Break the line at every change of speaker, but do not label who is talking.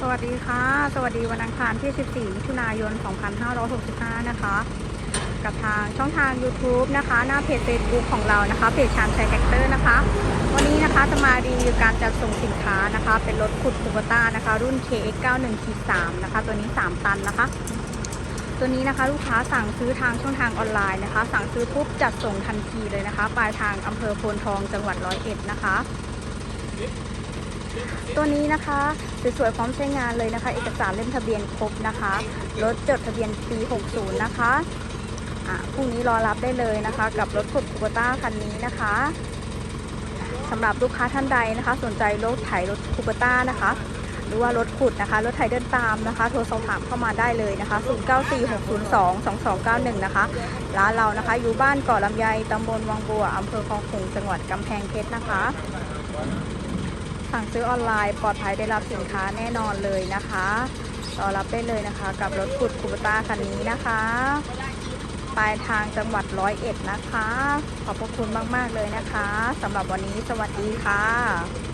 สวัสดีค่ะ สวัสดีวันอังคารที่ 14มิถุนายน 2565 นะคะ กับทางช่องทาง YouTube นะคะ หน้าเพจ Facebook ของเรานะคะ เพจชานชัยแท็กเตอร์นะคะ วันนี้นะคะจะมารีวิวการจัดส่งสินค้านะคะ เป็นรถขุดคูโบต้านะคะ รุ่น KX91-3 นะคะ ตัวนี้ 3 ตันนะคะ ตัวนี้นะคะลูกค้าสั่งซื้อทางช่องทางออนไลน์นะคะ สั่งซื้อปุ๊บจัดส่งทันทีเลยนะคะ ปลายทางอำเภอโพนทองจังหวัดร้อยเอ็ดนะคะ ตัวนี้นะคะ สวยๆพร้อมใช้งานเลยนะคะ เอกสารเล่มทะเบียนครบนะคะรถจดทะเบียนปี 60 นะคะพรุ่งนี้รอรับได้เลยนะคะ กับรถขุดคูโบต้าคันนี้นะคะสำหรับลูกค้าท่านใดนะคะ สนใจรถไถรถคูโบต้านะคะหรือว่ารถขุดนะคะ รถไถเดินตามนะคะ โทรสอบถามเข้ามาได้เลยนะคะ 0946022291 นะคะ ร้านเรานะคะ อยู่บ้านเกาะลำไยตำบลวังบัวอำเภอคลองขลุงจังหวัดกำแพงเพชรนะคะ สั่งซื้อออนไลน์ปลอดภัยได้รับสินค้าแน่นอนเลยนะคะรอรับได้เลยนะคะ กับรถขุดคูบต้าคันนี้นะคะ ปลายทางจังหวัดร้อยเอ็ดนะคะ ขอบพระคุณมาก ๆ เลยนะคะสำหรับวันนี้สวัสดีค่ะ